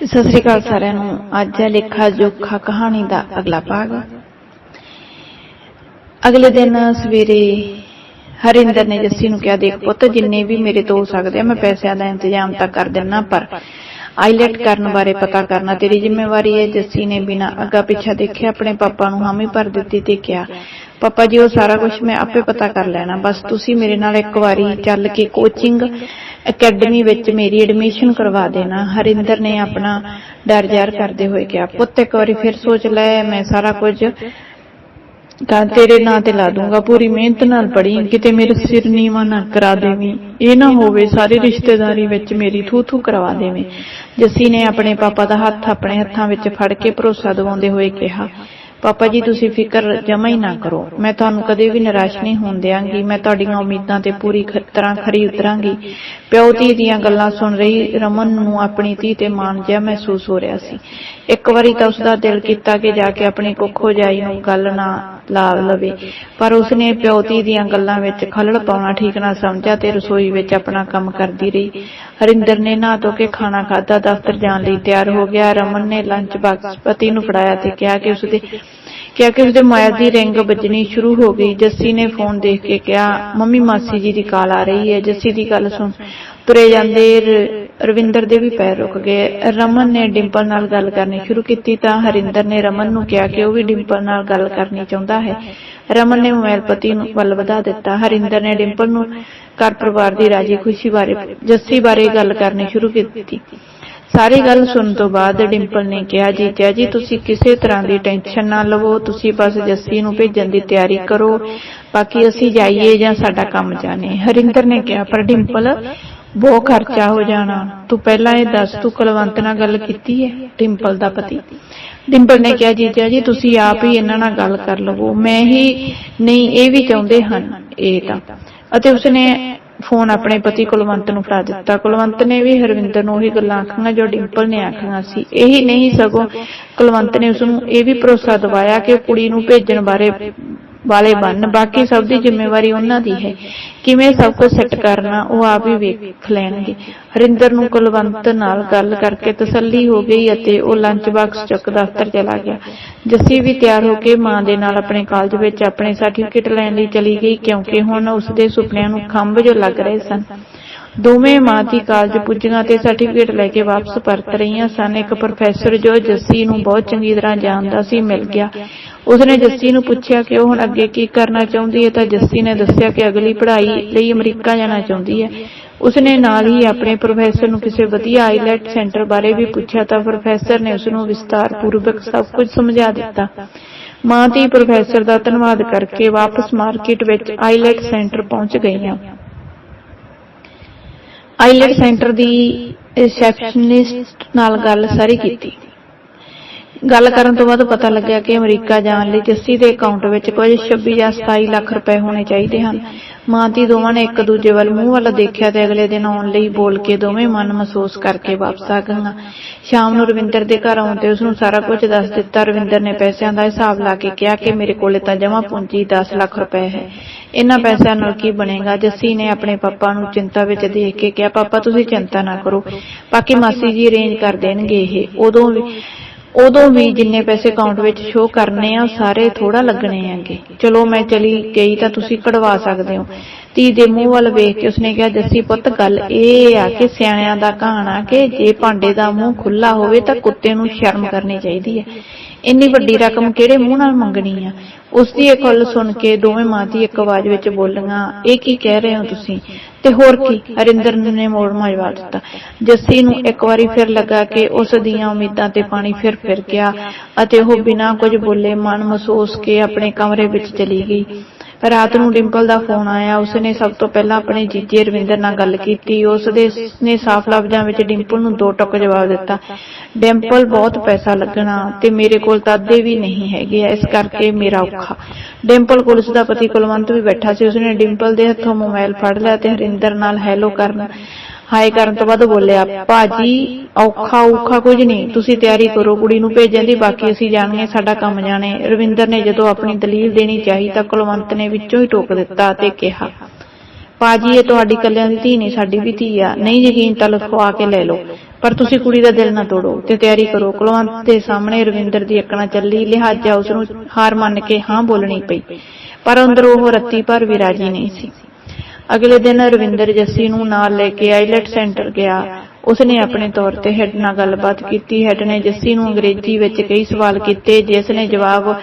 ਸਤਿ ਸ੍ਰੀ ਅਕਾਲ ਸਾਰਿਆਂ ਨੂੰ। ਅੱਜ ਹੈ ਲੇਖਾ ਜੋਖਾ ਕਹਾਣੀ ਦਾ ਅਗਲਾ ਭਾਗ। ਅਗਲੇ ਦਿਨ ਸਵੇਰੇ ਹਰਿੰਦਰ ਨੇ ਜੱਸੀ ਨੂੰ ਕਿਹਾ, ਦੇਖ ਪੁੱਤ, ਜਿੰਨੇ ਵੀ ਮੇਰੇ ਤੋਂ ਹੋ ਸਕਦੇ ਆ ਮੈਂ ਪੈਸਿਆਂ ਦਾ ਇੰਤਜ਼ਾਮ ਤਾਂ ਕਰ ਦਿੰਨਾ, ਪਰ ਆਈਲੈਟ ਕਰਨ ਬਾਰੇ ਪਤਾ ਕਰਨਾ ਤੇਰੀ ਜ਼ਿੰਮੇਵਾਰੀ ਹੈ। ਜੱਸੀ ਨੇ ਬਿਨਾ ਅੱਗਾ ਪਿੱਛਾ ਦੇਖਿਆ ਆਪਣੇ ਪਾਪਾ ਨੂੰ ਹਾਮੀ ਭਰ ਦਿੱਤੀ ਤੇ ਕਿਹਾ, ਪਾਪਾ ਜੀ, ਉਹ ਸਾਰਾ ਕੁਝ ਮੈਂ ਆਪੇ ਪਤਾ ਕਰ ਲੈਣਾ। ਬਸ ਤੁਸੀਂ ਮੇਰੇ ਨਾਲ ਇੱਕ ਵਾਰੀ ਚੱਲ ਕੇ ਕੋਚਿੰਗ ਅਕੈਡਮੀ ਵਿੱਚ ਮੇਰੀ ਐਡਮਿਸ਼ਨ ਕਰਵਾ ਦੇਣਾ। ਹਰਿੰਦਰ ਨੇ ਆਪਣਾ ਡਰ ਜ਼ਾਹਰ ਕਰਦੇ ਹੋਏ ਕਿਹਾ, ਪੁੱਤ, ਇੱਕ ਵਾਰੀ ਫਿਰ ਸੋਚ ਲੈ, ਮੈਂ ਸਾਰਾ ਕੁਝ ਤਾਂ ਤੇਰੇ ਨਾਂ ਤੇ ਲਾ ਦੂੰਗਾ। ਪੂਰੀ ਮਿਹਨਤ ਨਾਲ ਪੜੀ ਕਿਤੇ ਮੇਰੇ ਸਿਰ ਨੀਵਾ ਨਾ ਕਰਾ ਦੇਵੀਂ। ਇਹ ਨਾ ਹੋਵੇ ਸਾਰੀ ਰਿਸ਼ਤੇਦਾਰੀ ਵਿੱਚ ਮੇਰੀ ਥੂ ਥੂ ਕਰਵਾ ਦੇਵੀਂ। ਜੱਸੀ ਨੇ ਆਪਣੇ ਪਾਪਾ ਦਾ ਹੱਥ ਆਪਣੇ ਹੱਥਾਂ ਵਿੱਚ ਫੜ ਕੇ ਭਰੋਸਾ ਦਿਵਾਉਂਦੇ ਹੋਏ ਕਿਹਾ ਪਾਪਾ ਜੀ, ਤੁਸੀਂ ਫਿਕਰ ਜਮਾ ਹੀ ਨਾ ਕਰੋ। ਮੈਂ ਤੁਹਾਨੂੰ ਕਦੇ ਵੀ ਨਿਰਾਸ਼ ਨਹੀਂ ਹੋਣ ਦਿਆਂਗੀ। ਮੈਂ ਤੁਹਾਡੀਆਂ ਉਮੀਦਾਂ ਤੇ ਪੂਰੀ ਖ- ਤਰ੍ਹਾਂ ਖਰੀ ਉਤਰਾਂਗੀ। ਪਿਓ ਧੀ ਦੀਆਂ ਗੱਲਾਂ ਸੁਣ ਰਹੀ ਰਮਨ ਨੂੰ ਆਪਣੀ ਧੀ ਤੇ ਮਾਣ ਜਿਹਾ ਮਹਿਸੂਸ ਹੋ ਰਿਹਾ ਸੀ। ਇੱਕ ਵਾਰੀ ਤਾਂ ਉਸਦਾ ਦਿਲ ਕੀਤਾ ਕਿ ਜਾ ਕੇ ਆਪਣੀ ਕੁੱਖੋ ਜਾਈ ਨੂੰ ਗੱਲ ਨਾ ਲਾਭ ਲਵੇ। ਪਰ ਉਸਨੇ ਪਿਓ ਦੀਆਂ ਗੱਲਾਂ ਵਿੱਚ ਖਲੜ ਪਾਉਣਾ ਠੀਕ ਨਾ ਸਮਝਿਆ ਤੇ ਰਸੋਈ ਵਿੱਚ ਆਪਣਾ ਕੰਮ ਕਰਦੀ ਰਹੀ। ਹਰਿੰਦਰ ਨੇ ਨਹਾ ਧੋ ਕੇ ਖਾਣਾ ਖਾਧਾ, ਦਫ਼ਤਰ ਜਾਣ ਲਈ ਤਿਆਰ ਹੋ ਗਿਆ। ਰਮਨ ਨੇ ਲੰਚ ਬਾਕਸ ਪਤੀ ਨੂੰ ਫੜਾਇਆ ਤੇ ਕਿਹਾ ਕਿ ਉਸਦੇ ਕਿਹਾ ਕਿ ਉਸਦੇ ਮੋਬਾਈਲ ਦੀ ਰਿੰਗ ਵੱਜਣੀ ਸ਼ੁਰੂ ਹੋ ਗਈ। ਜੱਸੀ ਨੇ ਫੋਨ ਦੇਖ ਕੇ ਕਿਹਾ, ਮੰਮੀ, ਮਾਸੀ ਜੀ ਦੀ ਕਾਲ ਆ ਰਹੀ ਹੈ। ਜੱਸੀ ਦੀ ਗੱਲ ਸੁਣ। ਤੁਰੇ ਜਾਂਦੇ ਰਵਿੰਦਰ ਦੇ ਵੀ ਪੈਰ ਰੁਕ ਗਏ। ਰਮਨ ਨੇ ਡਿੰਪਲ ਨਾਲ ਗੱਲ ਕਰਨੀ ਸ਼ੁਰੂ ਕੀਤੀ ਤਾਂ ਹਰਿੰਦਰ ਨੇ ਰਮਨ ਨੂੰ ਕਿਹਾ ਕਿ ਉਹ ਵੀ ਡਿੰਪਲ ਨਾਲ ਗੱਲ ਕਰਨੀ ਚਾਹੁੰਦਾ ਹੈ। ਰਮਨ ਨੇ ਮੋਬਾਈਲ ਪਤੀ ਨੂੰ ਵੱਲ ਵਧਾ ਦਿੱਤਾ। ਹਰਿੰਦਰ ਨੇ ਡਿੰਪਲ ਨੂੰ ਘਰ ਪਰਿਵਾਰ ਦੀ ਰਾਜੀ ਖੁਸ਼ੀ ਬਾਰੇ, ਜੱਸੀ ਬਾਰੇ ਗੱਲ ਕਰਨੀ ਸ਼ੁਰੂ ਕੀਤੀ। ਸਾਰੀ ਗੱਲ ਸੁਣਨ ਤੋਂ ਬਾਅਦ ਡਿੰਪਲ ਨੇ ਕਿਹਾ ਜੀਜਾ ਜੀ ਤੁਸੀਂ ਕਿਸੇ ਤਰ੍ਹਾਂ ਦੀ ਟੈਨਸ਼ਨ ਨਾ ਲਵੋ। ਤੁਸੀਂ ਬਸ ਜੱਸੀ ਨੂੰ ਭੇਜਣ ਦੀ ਤਿਆਰੀ ਕਰੋ। ਬਾਕੀ ਅਸੀਂ ਜਾਈਏ ਜਾਂ ਸਾਡਾ ਕੰਮ ਜਾਣੇ। ਹਰਿੰਦਰ ਨੇ ਕਿਹਾ, ਪਰ ਡਿੰਪਲ ਬਹੁਤ ਖਰਚਾ ਹੋ ਜਾਣਾ। ਤੂੰ ਪਹਿਲਾਂ ਇਹ ਦੱਸ ਤੂੰ ਕੁਲਵੰਤ ਨਾਲ ਗੱਲ ਕੀਤੀ ਹੈ ਡਿੰਪਲ ਦਾ ਪਤੀ। ਡਿੰਪਲ ਨੇ ਕਿਹਾ ਜੀਜਾ ਜੀ ਤੁਸੀਂ ਆਪ ਹੀ ਇਹਨਾਂ ਨਾਲ ਗੱਲ ਕਰ ਲਵੋ। ਮੈਂ ਹੀ ਨਹੀਂ ਇਹ ਵੀ ਚਾਹੁੰਦੇ ਹਨ ਇਹ ਤਾਂ। ਅਤੇ ਉਸਨੇ ਫੋਨ ਆਪਣੇ ਪਤੀ ਕੁਲਵੰਤ ਨੂੰ ਫੜਾ ਦਿੱਤਾ। ਕੁਲਵੰਤ ਨੇ ਵੀ ਹਰਵਿੰਦਰ ਨੂੰ ਉਹੀ ਗੱਲਾਂ ਆਖੀਆਂ ਜੋ ਡਿੰਪਲ ਨੇ ਆਖੀਆਂ ਸੀ। ਇਹੀ ਨਹੀਂ ਸਗੋਂ ਕੁਲਵੰਤ ਨੇ ਉਸ ਨੂੰ ਇਹ ਵੀ ਭਰੋਸਾ ਦਿਵਾਇਆ ਕਿ ਕੁੜੀ ਨੂੰ ਭੇਜਣ ਬਾਰੇ ਵਾਲੇ ਬਣ ਬਾਕੀ ਸਭ ਦੀ ਜ਼ਿੰਮੇਵਾਰੀ ਉਹਨਾਂ ਦੀ ਹੈ ਕਿਵੇਂ ਸਭ ਕੁਝ ਸੈੱਟ ਕਰਨਾ, ਉਹ ਆਪ ਹੀ ਵੇਖ ਲੈਣਗੇ। ਹਰਿੰਦਰ ਨੂੰ ਕੁਲਵੰਤ ਨਾਲ ਗੱਲ ਕਰਕੇ ਤਸੱਲੀ ਹੋ ਗਈ ਅਤੇ ਉਹ ਲੰਚ ਬਾਕਸ ਚੁੱਕ ਦਫ਼ਤਰ ਚਲਾ ਗਿਆ। ਜੱਸੀ ਵੀ ਤਿਆਰ ਹੋ ਕੇ ਮਾਂ ਦੇ ਨਾਲ ਆਪਣੇ ਕਾਲਜ ਵਿੱਚ ਆਪਣੇ ਸਰਟੀਫਿਕੇਟ ਲੈਣ ਲਈ ਚਲੀ ਗਈ, ਕਿਉਂਕਿ ਹੁਣ ਉਸਦੇ ਸੁਪਨਿਆਂ ਨੂੰ ਖੰਭ ਜੋ ਲੱਗ ਰਹੇ ਸਨ। ਦੋਵੇਂ ਮਾਂ ਦੀ ਕਾਲਜ ਪੁੱਜੀਆਂ ਤੇ ਸਰਟੀਫਿਕੇਟ ਲੈ ਕੇ ਵਾਪਸ ਪਰਤ ਰਹੀਆਂ ਸਨ। ਇੱਕ ਪ੍ਰੋਫੈਸਰ ਜੋ ਜੱਸੀ ਨੂੰ ਬਹੁਤ ਚੰਗੀ ਤਰ੍ਹਾਂ ਜਾਣਦਾ ਸੀ, ਮਿਲ ਗਿਆ। ਉਸਨੇ ਜੱਸੀ ਨੂੰ ਪੁੱਛਿਆ ਕਿ ਉਹ ਹੁਣ ਅੱਗੇ ਕੀ ਕਰਨਾ ਚਾਹੁੰਦੀ ਹੈ ਤਾਂ ਜੱਸੀ ਨੇ ਦੱਸਿਆ ਕਿ ਅਗਲੀ ਪੜ੍ਹਾਈ ਲਈ ਅਮਰੀਕਾ ਜਾਣਾ ਚਾਹੁੰਦੀ ਹੈ। ਉਸਨੇ ਨਾਲ ਹੀ ਆਪਣੇ ਪ੍ਰੋਫੈਸਰ ਨੂੰ ਕਿਸੇ ਵਧੀਆ ਆਈਲੈਟ ਸੈਂਟਰ ਬਾਰੇ ਵੀ ਪੁੱਛਿਆ ਤਾਂ ਪ੍ਰੋਫੈਸਰ ਨੇ ਉਸ ਨੂੰ ਵਿਸਤਾਰਪੂਰਵਕ ਸਭ ਕੁਝ ਸਮਝਾ ਦਿੱਤਾ। ਮਾਂ ਦੀ ਪ੍ਰੋਫੈਸਰ ਦਾ ਧੰਨਵਾਦ ਕਰਕੇ ਵਾਪਸ ਮਾਰਕੀਟ ਵਿੱਚ ਆਈਲੈਟ ਸੈਂਟਰ ਪਹੁੰਚ ਗਈਆਂ। ਆਈਲੈਟ ਸੈਂਟਰ ਦੀ ਰਿਸੈਪਸ਼ਨਿਸਟ ਨਾਲ ਗੱਲ ਸਾਰੀ ਕੀਤੀ। ਗੱਲ ਕਰਨ ਤੋਂ ਬਾਅਦ ਪਤਾ ਲੱਗਿਆ ਕਿ ਅਮਰੀਕਾ ਜਾਣ ਲਈ ਜੱਸੀ ਦੇ ਅਕਾਊਂਟ ਵਿੱਚ ਕੁਝ 26 ਜਾਂ 27 ਲੱਖ ਰੁਪਏ ਹੋਣੇ ਚਾਹੀਦੇ ਹਨ। ਮਾਂ ਧੀ ਦੋਵਾਂ ਨੇ ਇੱਕ ਦੂਜੇ ਵੱਲ ਮੂੰਹ ਵੱਲ ਦੇਖਿਆ ਤੇ ਅਗਲੇ ਦਿਨ ਆਉਣ ਲਈ ਬੋਲ ਕੇ ਦੋਵੇਂ ਮਨ ਮਹਿਸੂਸ ਕਰਕੇ ਵਾਪਸ ਆ ਗਈਆਂ। ਸ਼ਾਮ ਨੂੰ ਰਵਿੰਦਰ ਦੇ ਘਰ ਆਉਣ ਤੇ ਉਸ ਨੂੰ ਸਾਰਾ ਕੁਝ ਦੱਸ ਦਿੱਤਾ। ਰਵਿੰਦਰ ਨੇ ਪੈਸਿਆਂ ਦਾ ਹਿਸਾਬ ਲਾ ਕੇ ਕਿਹਾ ਕਿ ਮੇਰੇ ਕੋਲੇ ਤਾਂ ਜਮ੍ਹਾਂ ਪੂੰਜੀ 10 ਲੱਖ ਰੁਪਏ ਹੈ। ਇਹਨਾਂ ਪੈਸਿਆਂ ਨਾਲ ਕੀ ਬਣੇਗਾ? ਜੱਸੀ ਨੇ ਆਪਣੇ ਪਾਪਾ ਨੂੰ ਚਿੰਤਾ ਵਿੱਚ ਦੇਖ ਕੇ ਕਿਹਾ, ਪਾਪਾ, ਤੁਸੀਂ ਚਿੰਤਾ ਨਾ ਕਰੋ। ਬਾਕੀ ਮਾਸੀ ਜੀ ਅਰੇਂਜ ਕਰ ਦੇਣਗੇ ਇਹ। ਉਦੋਂ ਵੀ ਉਦੋਂ ਵੀ ਜਿੰਨੇ ਪੈਸੇ ਅਕਾਊਂਟ ਵਿੱਚ ਸ਼ੋ ਕਰਨੇ ਆ ਸਾਰੇ ਥੋੜਾ ਲੱਗਣੇ ਆਂਗੇ ਚਲੋ, ਮੈਂ ਚਲੀ ਗਈ ਤਾਂ ਤੁਸੀਂ ਕਢਵਾ ਸਕਦੇ ਹੋ। ਧੀ ਦੇ ਮੂੰਹ ਵੱਲ ਵੇਖ ਕੇ ਉਸਨੇ ਕਿਹਾ, ਜੱਸੀ ਪੁੱਤ, ਗੱਲ ਇਹ ਆ ਕਿ ਸਿਆਣਿਆਂ ਦਾ ਕਹਾਣਾ ਕਿ ਜੇ ਭਾਂਡੇ ਦਾ ਮੂੰਹ ਖੁੱਲਾ ਹੋਵੇ ਤਾਂ ਕੁੱਤੇ ਨੂੰ ਸ਼ਰਮ ਕਰਨੀ ਚਾਹੀਦੀ ਹੈ। ਇੰਨੀ ਵੱਡੀ ਰਕਮ ਕਿਹੜੇ ਮੂੰਹ ਨਾਲ ਮੰਗਣੀ ਆ? ਉਸ ਦੀ ਇਹ ਗੱਲ ਸੁਣ ਕੇ ਦੋਵੇਂ ਮਾਂ ਦੀ ਇੱਕ ਆਵਾਜ਼ ਵਿੱਚ ਬੋਲੀਆਂ, ਇਹ ਕੀ ਕਹਿ ਰਹੇ ਹੋ ਤੁਸੀਂ? ਤੇ ਹੋਰ ਕੀ, ਹਰਿੰਦਰ ਨੇ ਮੋੜ ਮਾਜਵਾ ਦਿੱਤਾ। ਜੱਸੀ ਨੂੰ ਇੱਕ ਵਾਰੀ ਫਿਰ ਲੱਗਾ ਕਿ ਉਸ ਦੀਆਂ ਉਮੀਦਾਂ ਤੇ ਪਾਣੀ ਫਿਰ ਫਿਰ ਗਿਆ ਅਤੇ ਉਹ ਬਿਨਾਂ ਕੁਝ ਬੋਲੇ ਮਨ ਮਹਿਸੂਸ ਕੇ ਆਪਣੇ ਕਮਰੇ ਵਿੱਚ ਚਲੀ ਗਈ। ਰਾਤ ਨੂੰ ਡਿੰਪਲ ਦਾ ਫੋਨ ਆਇਆ, ਉਸਨੇ ਸਭ ਤੋਂ ਪਹਿਲਾਂ ਆਪਣੇ ਜੀਜੇ ਰਵਿੰਦਰ ਨਾਲ ਗੱਲ ਕੀਤੀ। ਉਸ ਦੇ ਨੇ ਸਾਫ਼ ਲਫ਼ਜ਼ਾਂ ਵਿੱਚ ਡਿੰਪਲ ਨੂੰ ਦੋ ਟੁਕ ਜਵਾਬ ਦਿੱਤਾ, ਡਿੰਪਲ, ਬਹੁਤ ਪੈਸਾ ਲੱਗਣਾ ਤੇ ਮੇਰੇ ਕੋਲ ਤਾਂ ਵੀ ਨਹੀਂ ਹੈਗੇ ਇਸ ਕਰਕੇ ਮੇਰਾ ਔਖਾ। ਡਿੰਪਲ ਕੋਲ ਉਸ ਦਾ ਪਤੀ ਕੁਲਵੰਤ ਵੀ ਬੈਠਾ ਸੀ। ਉਸਨੇ ਡਿੰਪਲ ਦੇ ਹੱਥੋਂ ਮੋਬਾਈਲ ਫੜ ਲਿਆ ਤੇ ਹਰਿੰਦਰ ਨਾਲ ਹੈਲੋ ਕਰਨ ਹਾਏ ਕਰਨ ਤੋਂ ਬਾਅਦ ਬੋਲਿਆ, ਭਾਜੀ, ਔਖਾ ਔਖਾ ਕੁਝ ਨਹੀਂ। ਤੁਸੀਂ ਤਿਆਰੀ ਕਰੋ, ਕੁੜੀ ਨੂੰ ਭੇਜਣ ਦੀ। ਬਾਕੀ ਅਸੀਂ ਜਾਣਗੇ ਸਾਡਾ ਕੰਮ ਜਾਣੇ। ਰਵਿੰਦਰ ਨੇ ਜਦੋਂ ਆਪਣੀ ਦਲੀਲ ਦੇਣੀ ਚਾਹੀ ਤਾਂ ਕੁਲਵੰਤ ਨੇ ਵਿੱਚੋਂ ਹੀ ਟੋਕ ਦਿੱਤਾ ਤੇ ਕਿਹਾ, ਭਾਜੀ, ਇਹ ਤੁਹਾਡੀ ਕੱਲਿਆਂ ਦੀ ਧੀ ਨਹੀਂ, ਸਾਡੀ ਵੀ ਧੀ ਆ। ਨਹੀਂ ਯਕੀਨ ਤਾਂ ਲਿਖਵਾ ਕੇ ਲੈ ਲਓ। ਪਰ ਤੁਸੀਂ ਕੁੜੀ ਦਾ ਦਿਲ ਨਾ ਤੋੜੋ ਤੇ ਤਿਆਰੀ ਕਰੋ। ਕੁਲਵੰਤ ਦੇ ਸਾਹਮਣੇ ਰਵਿੰਦਰ ਦੀ ਅੱਕਣਾ ਚੱਲੀ, ਲਿਹਾਜ਼ਾ ਉਸ ਨੂੰ ਹਾਰ ਮੰਨ ਕੇ ਹਾਂ ਬੋਲਣੀ ਪਈ। ਪਰ ਅੰਦਰ ਉਹ ਰੱਤੀ ਭਰ ਵੀ ਰਾਜੀ ਨਹੀਂ ਸੀ। ਅਗਲੇ ਦਿਨ ਰਵਿੰਦਰ ਜੱਸੀ ਨੂੰ ਨਾਲ ਲੈ ਕੇ ਆਈਲੈਟ ਸੈਂਟਰ ਗਿਆ। ਉਸਨੇ ਆਪਣੇ ਤੌਰ ਤੇ ਹੈਡ ਨਾਲ ਗੱਲਬਾਤ ਕੀਤੀ। ਹੈਡ ਨੇ ਜੱਸੀ ਨੂੰ ਅੰਗਰੇਜ਼ੀ ਵਿੱਚ ਕਈ ਸਵਾਲ ਕੀਤੇ, ਜਿਸ ਨੇ ਜਵਾਬ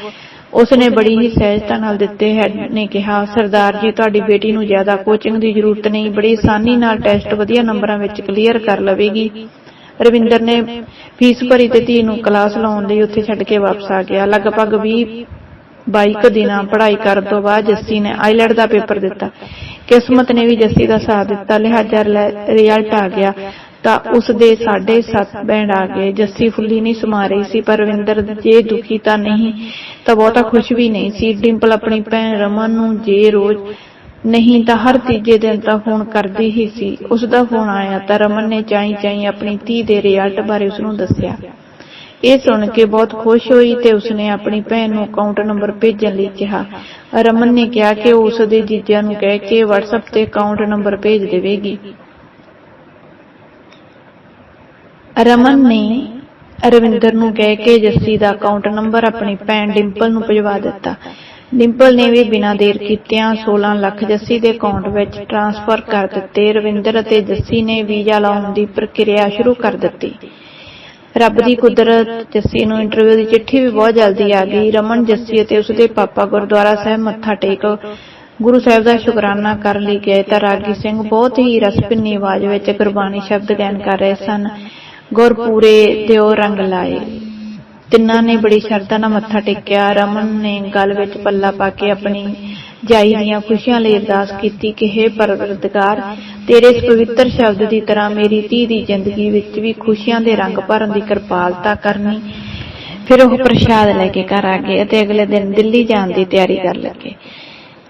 ਉਸਨੇ ਬੜੀ ਹੀ ਸਹਿਜਤਾ ਨਾਲ ਦਿੱਤੇ। ਹੈਡ ਨੇ ਕਿਹਾ, ਸਰਦਾਰ ਜੀ, ਤੁਹਾਡੀ ਬੇਟੀ ਨੂੰ ਜ਼ਿਆਦਾ ਕੋਚਿੰਗ ਦੀ ਜ਼ਰੂਰਤ ਨਹੀਂ, ਬੜੀ ਆਸਾਨੀ ਨਾਲ ਟੈਸਟ ਵਧੀਆ ਨੰਬਰਾਂ ਵਿੱਚ ਕਲੀਅਰ ਕਰ ਲਵੇਗੀ। ਰਵਿੰਦਰ ਨੇ ਫੀਸ ਭਰੀ ਤੇ ਧੀ ਨੂੰ ਕਲਾਸ ਲਾਉਣ ਲਈ ਉੱਥੇ ਛੱਡ ਕੇ ਵਾਪਸ ਆ ਗਿਆ। ਲਗਭਗ 20 22 ਦਿਨਾਂ ਪੜ੍ਹਾਈ ਕਰਨ ਤੋਂ ਬਾਅਦ ਜੱਸੀ ਨੇ ਆਈਲੈਟ ਦਾ ਪੇਪਰ ਦਿੱਤਾ। ਕਿਸਮਤ ਨੇ ਵੀ ਜੱਸੀ ਦਾ ਸਾਥ ਦਿੱਤਾ। ਲਿਹਾਜ਼ਾ ਰਿਜ਼ਲਟ ਆ ਗਿਆ। ਤਾਂ ਉਸ ਦੇ 7.5 ਬੈਂਡ ਆ ਗਏ। ਜੱਸੀ ਫੁੱਲੀ ਨਹੀਂ ਸਮਾ ਰਹੀ ਸੀ, ਪਰ ਰਵਿੰਦਰ ਜੇ ਦੁਖੀ ਤਾਂ ਨਹੀਂ, ਤਾਂ ਬਹੁਤਾ ਖੁਸ਼ ਵੀ ਨਹੀਂ ਸੀ। ਡਿੰਪਲ ਆਪਣੀ ਭੈਣ ਰਮਨ ਨੂੰ ਜੇ ਰੋਜ਼ ਨਹੀਂ ਤਾਂ ਹਰ ਤੀਜੇ ਦਿਨ ਤਾਂ ਫੋਨ ਕਰਦੀ ਹੀ ਸੀ। ਉਸ ਦਾ ਫੋਨ ਆਇਆ ਤਾਂ ਰਮਨ ਨੇ ਚਾਈ ਚਾਈ ਆਪਣੀ ਧੀ ਦੇ ਰਿਜ਼ਲਟ ਬਾਰੇ ਉਸ ਨੂੰ ਦੱਸਿਆ। ਇਹ ਸੁਣ ਕੇ ਬਹੁਤ ਖੁਸ਼ ਹੋਈ ਤੇ ਉਸਨੇ ਆਪਣੀ ਭੈਣ ਨੂੰ ਅਕਾਊਂਟ ਨੰਬਰ ਭੇਜਣ ਲਈ ਕਿਹਾ। ਰਮਨ ਨੇ ਕਿਹਾ ਕਿ ਉਹ ਉਸ ਦੇ ਜੀਜਾ ਨੂੰ ਕਹਿ ਕੇ WhatsApp ਤੇ ਅਕਾਊਂਟ ਨੰਬਰ ਭੇਜ ਦੇਵੇਗੀ। ਰਮਨ ਨੇ ਰਵਿੰਦਰ ਨੂੰ ਕਹਿ ਕੇ ਜੱਸੀ ਦਾ ਅਕਾਊਂਟ ਨੰਬਰ ਆਪਣੀ ਭੈਣ ਡਿੰਪਲ ਨੂੰ ਭਜਵਾ ਦਿੱਤਾ। ਡਿੰਪਲ ਨੇ ਵੀ ਬਿਨਾਂ ਦੇਰ ਕੀਤਿਆਂ 16 ਲੱਖ ਜੱਸੀ ਦੇ ਅਕਾਊਂਟ ਵਿੱਚ ਟ੍ਰਾਂਸਫਰ ਕਰ ਦਿੱਤੇ। ਰਵਿੰਦਰ ਅਤੇ ਜੱਸੀ ਨੇ ਵੀਜ਼ਾ ਲਾਉਣ ਦੀ ਪ੍ਰਕਿਰਿਆ ਸ਼ੁਰੂ ਕਰ ਦਿੱਤੀ। ਰੱਬ ਦੀ ਕੁਦਰਤ ਜੱਸੀ ਨੂੰ ਇੰਟਰਵਿਊ ਦੀ ਚਿੱਠੀ ਵੀ ਬਹੁਤ ਜਲਦੀ ਆ ਗਈ। ਰਮਨ ਜੱਸੀ ਅਤੇ ਉਸਦੇ ਪਾਪਾ ਗੁਰਦੁਆਰਾ ਸਾਹਿਬ ਮੱਥਾ ਟੇਕ ਗੁਰੂ ਸਾਹਿਬ ਦਾ ਸ਼ੁਕਰਾਨਾ ਕਰਨ ਲਈ ਗਏ ਤਾਂ ਰਾਗੀ ਸਿੰਘ ਬਹੁਤ ਹੀ ਰਸਪਿੰਨੀ ਆਵਾਜ਼ ਵਿੱਚ ਗੁਰਬਾਣੀ ਸ਼ਬਦ ਗਾਇਨ ਕਰ ਰਹੇ ਸਨ। ਗੁਰਪੂਰੇ ਦਿਓ ਰੰਗ ਲਾਏ। ਤਿੰਨਾਂ ਨੇ ਬੜੀ ਸ਼ਰਧਾ ਨਾਲ ਮੱਥਾ ਟੇਕਿਆ। ਰਮਨ ਨੇ ਗਲ ਵਿੱਚ ਪੱਲਾ ਪਾ ਕੇ ਆਪਣੀ ਜਾਈ ਦੀਆਂ ਖੁਸ਼ੀਆਂ ਲਈ ਅਰਦਾਸ ਕੀਤੀ ਕਿ हे ਪਰਵਰਦਗਾਰ, ਤੇਰੇ ਇਸ ਪਵਿੱਤਰ ਸ਼ਬਦ ਦੀ ਤਰ੍ਹਾਂ ਮੇਰੀ ਧੀ ਦੀ ਜ਼ਿੰਦਗੀ ਵਿੱਚ ਵੀ ਖੁਸ਼ੀਆਂ ਦੇ ਰੰਗ ਭਰਨ ਦੀ ਕਿਰਪਾਲਤਾ ਕਰਨੀ। ਫਿਰ ਉਹ ਪ੍ਰਸ਼ਾਦ ਲੈ ਕੇ ਘਰ ਆ ਗਏ ਅਤੇ ਅਗਲੇ ਦਿਨ ਦਿੱਲੀ ਜਾਣ ਦੀ ਤਿਆਰੀ ਕਰ ਲੱਗੇ।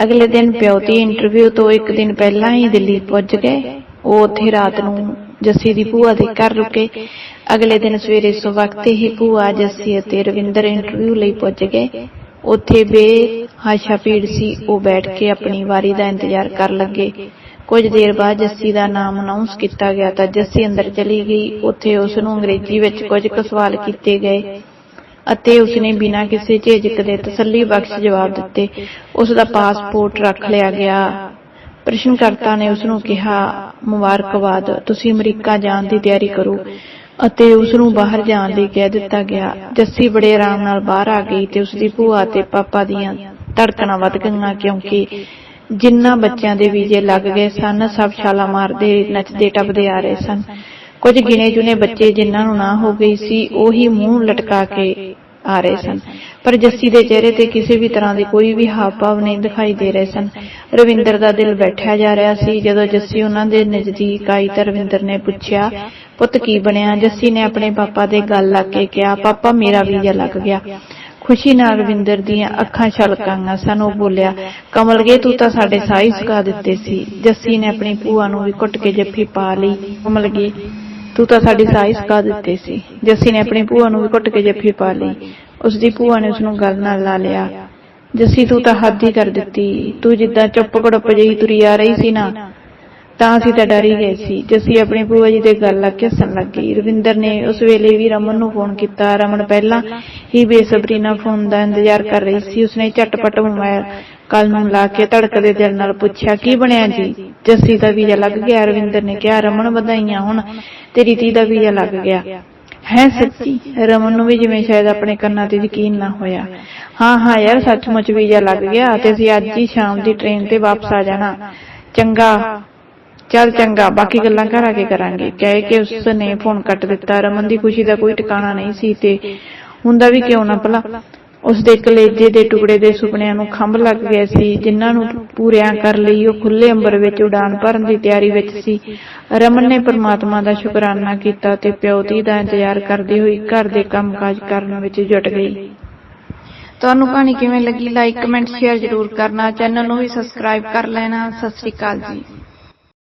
ਅਗਲੇ ਦਿਨ ਪਿਓਤੀ ਇੰਟਰਵਿਊ ਤੋਂ ਇੱਕ ਦਿਨ ਪਹਿਲਾਂ ਹੀ ਦਿੱਲੀ ਪਹੁੰਚ ਗਏ। ਉਹ ਉੱਥੇ ਰਾਤ ਨੂੰ ਜੱਸੀ ਦੀ ਭੂਆ ਦੇ ਘਰ ਰੁਕੇ। ਅਗਲੇ ਦਿਨ ਸਵੇਰੇ ਸੋ ਵਕਤ ਹੀ ਭੂਆ, ਜੱਸੀ ਅਤੇ ਰਵਿੰਦਰ ਇੰਟਰਵਿਊ ਲਈ ਪਹੁੰਚ ਗਏ। ਉੱਥੇ ਬੇ ਬੇਹਾਸ਼ਾ ਭੀੜ ਸੀ, ਉਹ ਬੈਠ ਕੇ ਆਪਣੀ ਵਾਰੀ ਦਾ ਇੰਤਜ਼ਾਰ ਕਰਨ ਲੱਗੇ। ਕੁਝ ਦੇਰ ਬਾਅਦ ਜੱਸੀ ਦਾ ਨਾਮ ਅਨਾਉਂਸ ਕੀਤਾ ਗਿਆ ਤਾਂ ਜੱਸੀ ਅੰਦਰ ਚਲੀ ਗਈ। ਉੱਥੇ ਉਸ ਨੂੰ ਅੰਗਰੇਜ਼ੀ ਵਿੱਚ ਕੁਝ ਕੁ ਸਵਾਲ ਕੀਤੇ ਗਏ ਅਤੇ ਉਸਨੇ ਬਿਨਾਂ ਕਿਸੇ ਝਿਜਕ ਦੇ ਤਸੱਲੀ ਬਖਸ਼ ਜਵਾਬ ਦਿੱਤੇ। ਉਸ ਦਾ ਪਾਸਪੋਰਟ ਰੱਖ ਲਿਆ ਗਿਆ। ਪ੍ਰਸ਼ਨਕਰਤਾ ਨੇ ਉਸ ਨੂੰ ਕਿਹਾ, ਮੁਬਾਰਕਬਾਦ, ਤੁਸੀਂ ਅਮਰੀਕਾ ਜਾਣ ਦੀ ਤਿਆਰੀ ਕਰੋ। ਅਤੇ ਉਸ ਨੂੰ ਬਾਹਰ ਜਾਣ ਲਈ ਕਹਿ ਦਿੱਤਾ ਗਿਆ। ਜੱਸੀ ਬੜੇ ਆਰਾਮ ਨਾਲ ਬਾਹਰ ਆ ਗਈ ਤੇ ਉਸ ਦੀ ਭੂਆ ਤੇ ਪਾਪਾ ਦੀਆਂ ਧੜਕਣਾਂ ਵੱਧ ਗਈਆਂ ਕਿਉਂਕਿ ਜਿੰਨਾ ਬੱਚਿਆਂ ਦੇ ਵੀਜ਼ੇ ਲੱਗ ਗਏ ਸਨ, ਸਭ ਛਾਲਾ ਮਾਰਦੇ, ਨੱਚਦੇ, ਟੱਪਦੇ ਆ ਰਹੇ ਸਨ। ਕੁਝ ਗਿਣੇ ਚੁਣੇ ਬੱਚੇ ਜਿਨ੍ਹਾਂ ਨੂੰ ਨਾ ਹੋ ਗਈ ਸੀ, ਉਹੀ ਮੂੰਹ ਲਟਕਾ ਕੇ ਆ ਰਹੇ ਸਨ। ਪਰ ਜੱਸੀ ਦੇ ਚਿਹਰੇ ਤੇ ਕਿਸੇ ਵੀ ਤਰ੍ਹਾਂ ਦੇ ਕੋਈ ਵੀ ਹਾਵ ਭਾਵ ਨਹੀਂ ਦਿਖਾਈ ਦੇ ਰਹੇ ਸਨ। ਰਵਿੰਦਰ ਦਾ ਦਿਲ ਬੈਠਿਆ ਜਾ ਰਿਹਾ ਸੀ, ਜਦੋਂ ਜੱਸੀ ਉਹਨਾਂ ਦੇ ਨਜ਼ਦੀਕ ਆਈ ਤਾਂ ਰਵਿੰਦਰ ਨੇ ਪੁੱਛਿਆ, ਪੁੱਤ ਕੀ ਬਣਿਆ? ਜੱਸੀ ਨੇ ਆਪਣੇ ਪਾਪਾ ਦੇ ਗੱਲ ਲਾ ਕੇ ਕਿਹਾ, ਪਾਪਾ, ਮੇਰਾ ਵੀਜ਼ਾ ਲੱਗ ਗਿਆ। ਖੁਸ਼ੀ ਨਾਲ ਰਵਿੰਦਰ ਦੀਆਂ ਅੱਖਾਂ ਛਲਕਾਂਗੀਆਂ ਸਨ ਉਹ ਬੋਲਿਆ ਕਮਲਗੇ ਤੂੰ ਤਾਂ ਸਾਡੇ ਸਾਈ ਸੁਕਾ ਦਿੱਤੇ ਸੀ। ਜੱਸੀ ਨੇ ਆਪਣੀ ਭੂਆ ਨੂੰ ਵੀ ਘੁੱਟ ਕੇ ਜੱਫੀ ਪਾ ਲਈ। ਕਮਲਗੇ ਤੂੰ ਤਾਂ ਸਾਡੀ ਸਾਈ ਸੁਕਾ ਦਿੱਤੇ ਸੀ। ਜੱਸੀ ਨੇ ਆਪਣੀ ਭੂਆ ਨੂੰ ਵੀ ਘੁੱਟ ਕੇ ਜੱਫੀ ਪਾ ਲਈ। ਉਸ ਦੀ ਭੂਆ ਨੇ ਉਸ ਨੂੰ ਗੱਲ ਨਾਲ ਲਾ ਲਿਆ। ਜੱਸੀ, ਤੂੰ ਤਾਂ ਹੱਦ ਹੀ ਕਰ ਦਿੱਤੀ। ਤੂੰ ਜਿੱਦਾਂ ਚੁੱਪ ਕੜਪ ਜਿਹੀ ਤੁਰੀ ਆ ਰਹੀ ਸੀ ਨਾ ਤਾਂ ਅਸੀਂ ਤਾਂ ਡਰ ਹੀ ਗਏ ਸੀ। ਜੱਸੀ ਆਪਣੇ ਭੂਆ ਜੀ ਦੇ ਗੱਲ ਲੱਗ ਕੇ ਹੱਸਣ ਲੱਗ ਗਈ ਰਵਿੰਦਰ ਨੇ ਉਸ ਵੇਲੇ ਵੀ ਰਮਨ ਨੂੰ ਫੋਨ ਕੀਤਾ। ਰਮਨ ਪਹਿਲਾਂ ਹੀ ਬੇਸਬਰੀ ਨਾਲ ਫੋਨ ਦਾ ਇੰਤਜ਼ਾਰ ਕਰ ਰਹੀ ਸੀ। ਉਸਨੇ ਝਟਪਟ ਮੋਬਾਈਲ ਕੱਲ ਨੂੰ ਲਾ ਕੇ ਧੜਕਦੇ ਦਿਲ ਨਾਲ ਪੁੱਛਿਆ, ਕੀ ਬਣਿਆ ਜੀ? ਜੱਸੀ ਦਾ ਵੀਜ਼ਾ ਲੱਗ ਗਿਆ। ਰਵਿੰਦਰ ਨੇ ਕਿਹਾ, ਰਮਨ ਵਧਾਈਆਂ ਹੁਣ। ਤੇਰੀ ਧੀ ਦਾ ਵੀਜ਼ਾ ਲੱਗ ਗਿਆ। ਹੈ ਸੱਚੀ? ਰਮਨ ਨੂੰ ਵੀ ਜਿਵੇਂ ਸ਼ਾਇਦ ਆਪਣੇ ਕੰਨਾਂ ਤੇ ਯਕੀਨ ਨਾ ਹੋਇਆ। ਹਾਂ ਹਾਂ ਯਾਰ, ਸੱਚਮੁੱਚ ਵੀਜ਼ਾ ਲੱਗ ਗਿਆ ਤੇ ਅਸੀਂ ਅੱਜ ਹੀ ਸ਼ਾਮ ਦੀ ਟ੍ਰੇਨ ਤੇ ਵਾਪਸ ਆ ਜਾਣਾ। ਚੰਗਾ। ਚੱਲ ਚੰਗਾ, ਬਾਕੀ ਗੱਲਾਂ ਘਰ ਆ ਕੇ ਕਰਾਂਗੇ। ਕਹਿ ਕੇ ਉਸ ਨੇ ਫੋਨ ਕੱਟ ਦਿੱਤਾ। ਰਮਨ ਦੀ ਖੁਸ਼ੀ ਦਾ ਕੋਈ ਟਿਕਾਣਾ ਨਹੀਂ ਸੀ ਤੇ ਹੁੰਦਾ ਵੀ ਕਿਉਂ ਨਾ ਭਲਾ? ਉਸ ਦੇ ਕਲੇਜੇ ਦੇ ਟੁਕੜੇ ਦੇ ਸੁਪਨਿਆਂ ਨੂੰ ਖੰਭ ਲੱਗ ਗਏ ਸੀ। ਜਿਨ੍ਹਾਂ ਨੂੰ ਪੂਰਿਆਂ ਕਰ ਲਈ, ਉਹ ਖੁੱਲੇ ਅੰਬਰ ਵਿੱਚ ਉਡਾਨ ਭਰਨ ਦੀ ਤਿਆਰੀ ਵਿੱਚ ਸੀ। ਰਮਨ ਨੇ ਪਰਮਾਤਮਾ ਦਾ ਸ਼ੁਕਰਾਨਾ ਕੀਤਾ ਤੇ ਪਿਓ ਧੀ ਦਾ ਇੰਤਜ਼ਾਰ ਕਰਦੀ ਹੋਈ ਘਰ ਦੇ ਕੰਮਕਾਜ ਕਰਨ ਵਿੱਚ ਜੁਟ ਗਈ। ਤੁਹਾਨੂੰ ਕਹਾਣੀ ਕਿਵੇਂ ਲੱਗੀ? ਲਾਈਕ ਕਮੈਂਟ ਸ਼ੇਅਰ ਜ਼ਰੂਰ ਕਰਨਾ। ਚੈਨਲ ਨੂੰ ਵੀ ਸਬਸਕ੍ਰਾਈਬ ਕਰ ਲੈਣਾ। ਸਤਿ ਸ੍ਰੀ ਅਕਾਲ ਜੀ।